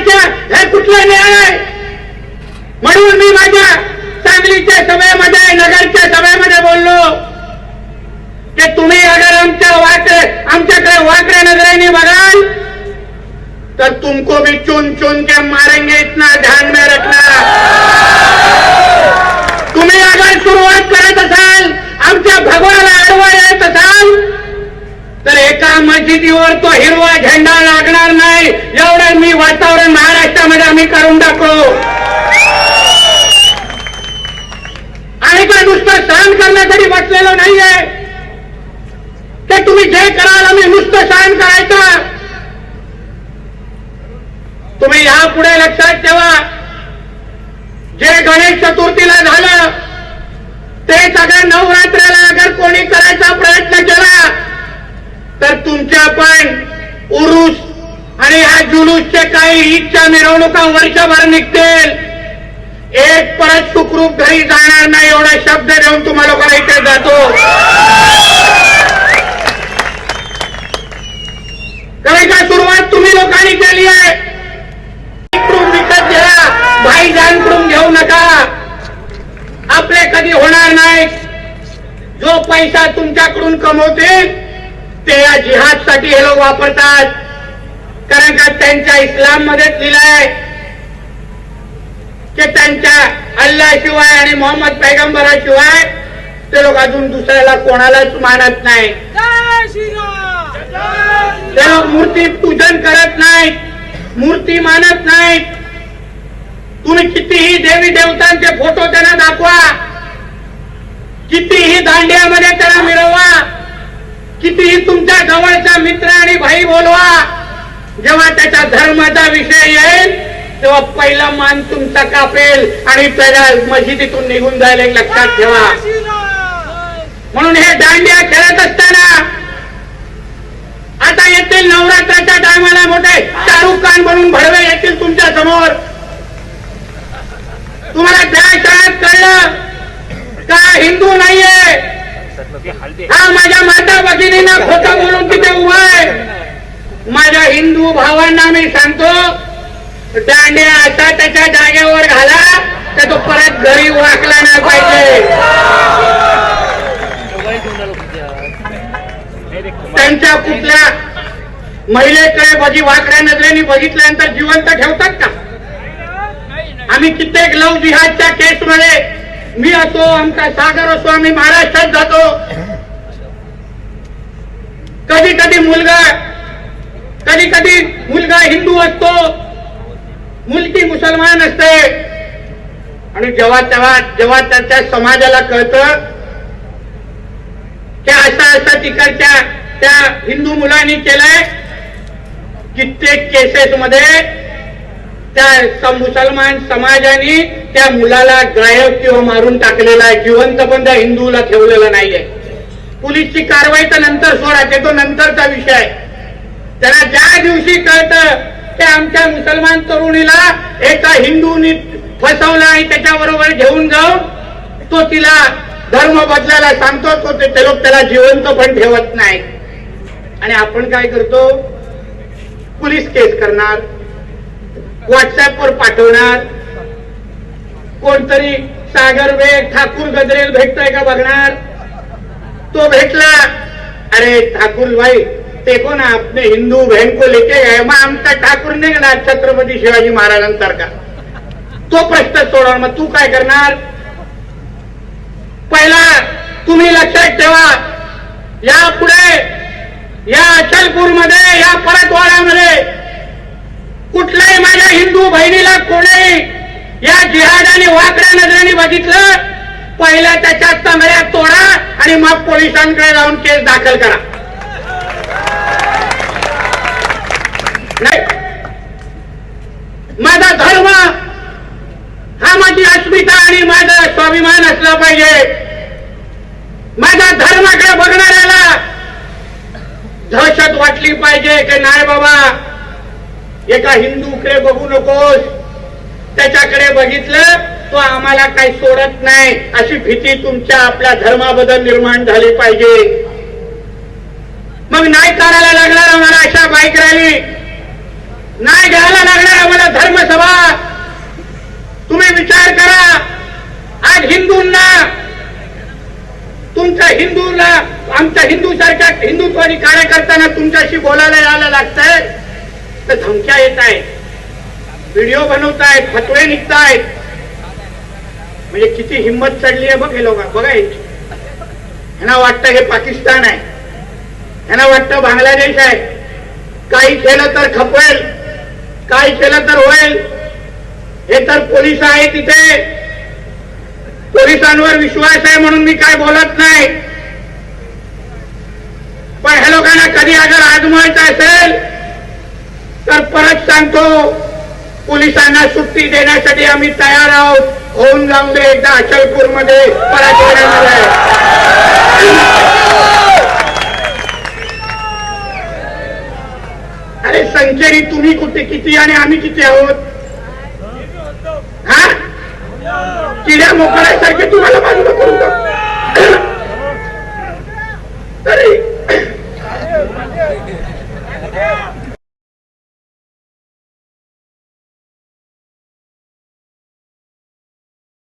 करायच्या हे कुठला न्याय आहे? म्हणून मी माझ्या सांगलीच्या सभेमध्ये नगरच्या सभेमध्ये बोललो की तुम्ही अगर आमच्या वाकडे आमच्याकडे वाकड्या नजरेने बघाल तर तुमको भी चुन चुन के मारेंगे इतना ध्यान में रखना तुम्ही अगर सुरुवात करत असाल आमच्या भगवाला आडवा येत असाल तर परिस्थितीवर तो हिरवा झेंडा लागणार नाही. एवढं मी वातावरण महाराष्ट्रामध्ये आम्ही करून दाखवू आणि का नुसतं सहन करण्यासाठी बसलेलो नाहीये. ते तुम्ही जे कराल आम्ही नुसतं सहन करायचं. तुम्ही यापुढे लक्षात ठेवा. जे गणेश चतुर्थीला झालं ते सगळ्या नवरात्राला अगर कोणी करायचा प्रयत्न केला तर तुमच्या पण उरुस आणि ह्या जुलूसचे काही ईदच्या मिरवणुका वर्षभर निघतील. एक परत सुखरूप घरी जाणार नाही एवढा शब्द देऊन तुम्हाला लोकांना इथे जातो. काही का सुरुवात तुम्ही लोकांनी केली आहे. इकडून विकत घ्या. भाई जाण करून घेऊ नका. आपले कधी होणार नाही जो पैसा तुमच्याकडून कमवतील ते या जिहादसाठी हे लोक वापरतात. कारण का त्यांच्या इस्लाम मध्येच लिहिलंय की त्यांच्या अल्लाशिवाय आणि मोहम्मद पैगंबराशिवाय ते लोक अजून दुसऱ्याला कोणालाच मानत नाही. ते लोक मूर्ती पूजन करत नाहीत मूर्ती मानत नाहीत. तुम्ही कितीही देवी देवतांचे फोटो त्यांना दाखवा. कितीही दांडियामध्ये त्यांना मिळवा कितीही तुमच्या जवळचा मित्र आणि भाई बोलवा. जेव्हा त्याच्या धर्माचा विषय येईल तेव्हा पहिला मान तुमचा कापेल आणि त्याला मशिदीतून निघून जायला एक लक्षात ठेवा. म्हणून हे दांडिया खेळत असताना आता येतील नवरात्राच्या टायमाला मोठे शाहरुख खान म्हणून भडवे येतील तुमच्यासमोर. तुम्हाला त्या शाळेत कळलं का हिंदू नाहीये? हा माझ्या माता भगिनींना खोटं म्हणून तिथे उभा आहे. माझ्या हिंदू भावांना मी सांगतो दांड्या असा त्याच्या जागेवर घाला तर तो परत घरी वाकला नाही पाहिजे. त्यांच्या कुठल्या महिलेकडे बघी वाकड्या नजरेने बघितल्यानंतर जिवंत ठेवतात का? आम्ही कित्येक लव जिहादच्या केसमध्ये मी असो आमचा सागर असो आम्ही महाराष्ट्रात जातो. कधी कधी मुलगा कधी कधी मुलगा हिंदू असतो. मुलगी मुसलमान असते. आणि जेव्हा तेव्हा जेव्हा त्याच्या समाजाला कळतं की असा असा तिकडच्या त्या हिंदू मुलांनी केलंय कित्येक केसेस मध्ये त्या मुसलमान समाजाने त्या मुलाला गायब किंवा मारून टाकलेला आहे जिवंत पण त्या हिंदूला ठेवलेलं नाहीये. पोलीसची कारवाई तर नंतर सोडा ते तो नंतरचा विषय आहे. त्याला ज्या दिवशी कळतं ते आमच्या मुसलमान तरुणीला एका हिंदूनी फसवलं आणि त्याच्याबरोबर घेऊन जाऊन तो तिला धर्म बदलायला सांगतो तो ते ते लोक त्याला जिवंत पण ठेवत नाही. आणि आपण काय करतो? पोलीस केस करणार व्हॉट्सअपवर पाठवणार कोणतरी सागर बेग ठाकूर गजरेल भेटतोय का बघणार? तो भेटला. अरे ठाकूर भाई देखो ना आपले हिंदू बहन को लेके गए मग आमचा ठाकूर निघणार छत्रपती शिवाजी महाराजांसारखा. तो प्रश्न सोडवणार मग तू काय करणार? पहिला तुम्ही लक्षात ठेवा. या पुढे या अचलपूरमध्ये या परतवाड्यामध्ये कुठल्याही माझ्या हिंदू बहिणीला कोणीही या जिहादाने वाकड्या नजरेने बघितलं पहिल्या त्याच्या तंगड्या तोडा आणि मग पोलिसांकडे जाऊन केस दाखल करा. नाही. माझा धर्म हा माझी अस्मिता आणि माझा स्वाभिमान असला पाहिजे. माझ्या धर्माकडे बघणाऱ्याला दहशत वाटली पाहिजे की नाही बाबा? एका हिंदूकडे बघू नकोस. त्याच्याकडे बघितलं तो आम्हाला काही सोडत नाही. अशी भीती तुमच्या आपल्या धर्माबद्दल निर्माण झाली पाहिजे. मग नाही करायला लागणार आम्हाला अशा बाईक रॅली नाही घ्यायला लागणार आम्हाला धर्मसभा? तुम्ही विचार करा. आज हिंदूंना तुमच्या हिंदूला आमच्या हिंदू सारख्या हिंदुत्वादी कार्यकर्त्यांना तुमच्याशी बोलायला यायला लागतंय. तर धमक्या येत आहेत. व्हिडिओ बनवतायत फतवे निघतायत. म्हणजे किती हिंमत चढली आहे बघ हे लोक बघा यांची. ह्यांना वाटतं हे पाकिस्तान आहे. ह्यांना वाटतं बांगलादेश आहे. काही केलं तर खपवेल काही केलं तर होईल. हे तर पोलीस आहे तिथे. पोलिसांवर विश्वास आहे म्हणून मी काय बोलत नाही. पण ह्या लोकांना कधी अगर आजमावायचं असेल तर परत सांगतो. पोलिसांना सुट्टी देण्यासाठी आम्ही तयार आहोत. होऊन जाऊन दे एकदा अचलपूरमध्ये पराजवण्यामध्ये अरे संचरी तुम्ही कुठे? किती आणि आम्ही किती आहोत? हा? किड्या मोकळ्यासारखे तुम्हाला